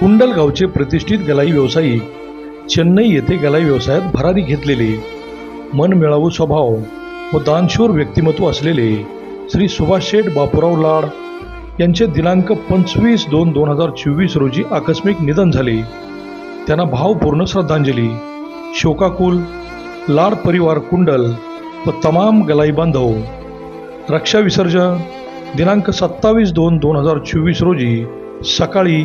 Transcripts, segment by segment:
कुंडल गावचे प्रतिष्ठित गलाई व्यावसायिक चेन्नई येथे गलाई व्यवसायात भरारी घेतलेले. मनमिळावू स्वभाव व दानशूर व्यक्तिमत्व असलेले श्री सुभाष शेठ बापूराव लाड यांचे दिनांक पंचवीस दोन दोन हजार चोवीस रोजी आकस्मिक निधन झाले. त्यांना भावपूर्ण श्रद्धांजली. शोकाकुल लाड परिवार कुंडल व तमाम गलाई बांधव. रक्षा विसर्जन दिनांक सत्तावीस दोन दोन हजार चोवीस रोजी सकाळी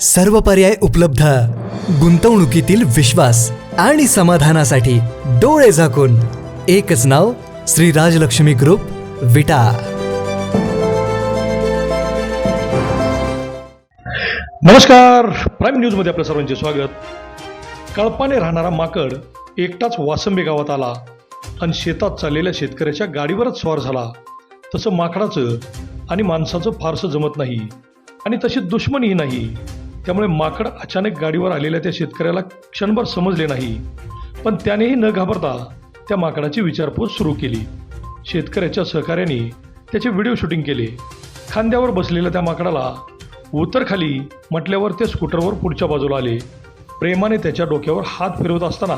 सर्व पर्याय उपलब्ध. गुंतवणुकीतील विश्वास आणि समाधानासाठी डोळे झाकून. एकच नाव श्री राजलक्ष्मी ग्रुप विटा. नमस्कार. प्राईम न्यूजमध्ये आपल्या सर्वांचे स्वागत. कळपाने राहणारा माकड एकटाच वासंबे गावात आला आणि शेतात चाललेल्या शेतकऱ्याच्या गाडीवरच स्वार झाला. तसं माकडाचं आणि माणसाचं फारसं जमत नाही आणि तशी दुश्मनीही नाही. त्यामुळे माकड अचानक गाडीवर आलेल्या त्या शेतकऱ्याला क्षणभर समजले नाही. पण त्यानेही न घाबरता त्या माकडाची विचारपूस सुरू केली. शेतकऱ्याच्या सहकार्याने त्याचे व्हिडिओ शूटिंग केले. खांद्यावर बसलेल्या त्या माकडाला उतर खाली म्हटल्यावर ते स्कूटरवर पुढच्या बाजूला आले. प्रेमाने त्याच्या डोक्यावर हात फिरवत असताना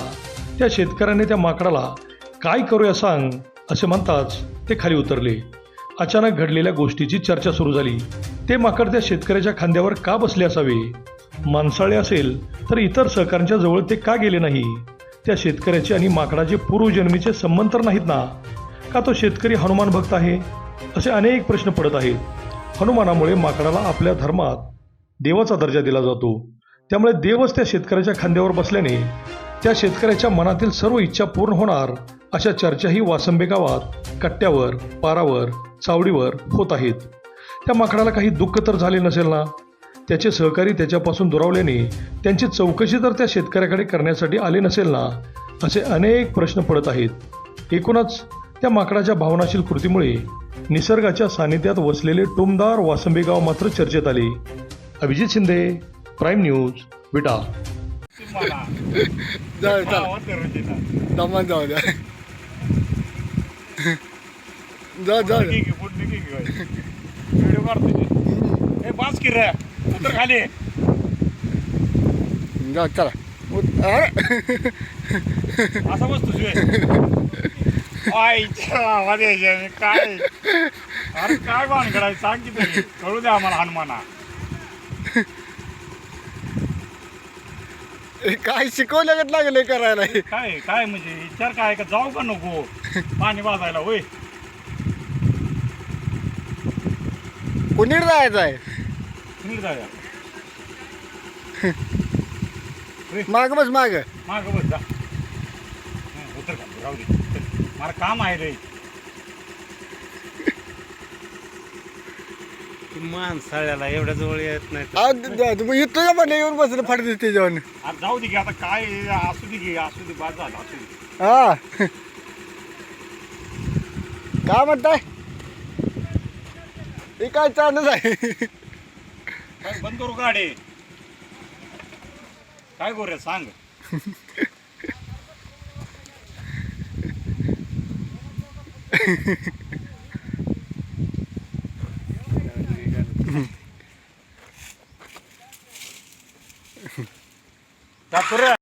त्या शेतकऱ्याने त्या माकडाला काय करूया सांग असे म्हणताच ते खाली उतरले. अचानक घडलेल्या गोष्टीची चर्चा सुरू झाली. ते माकड त्या शेतकऱ्याच्या खांद्यावर का बसले असावे? माणसाळे असेल तर इतर सहकाऱ्यांच्या जवळ ते का गेले नाही? त्या शेतकऱ्याचे आणि माकडाचे पूर्वजन्मीचे संबंध तर नाहीत ना? का तो शेतकरी हनुमान भक्त आहे? असे अनेक प्रश्न पडत आहेत. हनुमानामुळे माकडाला आपल्या धर्मात देवाचा दर्जा दिला जातो. त्यामुळे देवच त्या शेतकऱ्याच्या खांद्यावर बसल्याने त्या शेतकऱ्याच्या मनातील सर्व इच्छा पूर्ण होणार. अशा चर्चाही वासंबे गावात कट्ट्यावर पारावर चावडीवर होत आहेत. त्या माकडाला काही दुःख तर झाले नसेल ना? त्याचे सहकारी त्याच्यापासून दुरावल्याने त्यांची चौकशी तर त्या शेतकऱ्याकडे करण्यासाठी आले नसेल ना? असे अनेक प्रश्न पडत आहेत. एकूणच त्या माकडाच्या भावनाशील कृतीमुळे निसर्गाच्या सानिध्यात वसलेले टुमदार वासंबे गाव मात्र चर्चेत आले. Abhijit Shinde prime news Vita. जाऊ दमान जाऊ द्या. जा जा. व्हिडिओ काढतो ए बास की रे. उतर खाली. जा चला. असा बसतो काय? अरे काय करायचं सांग की तरी. कळू द्या आम्हाला हनुमाना. काय शिकवलं लागले करायला. काय काय म्हणजे? विचार काय का? जाऊ का नको? पाणी वाजायला होय. कुणीकडे जायचं आहे? तुम्ही जाऊया? माग बस माग. माग बस जा. हं, उतर खाली राहू दे. मला काम आहे रे. माणसाळ्याला एवढ्या जवळ येत नाही तुम्ही इथं का म्हणलं येऊन बसलं फाट दिसते जेवण आता जाऊ दे की आता काय असू दे की असू दे बाद झालं असू दे. हा. काय म्हणताय? हे काय चालच आहे? काय बंद करू गाडी? काय करू रे सांग. करूया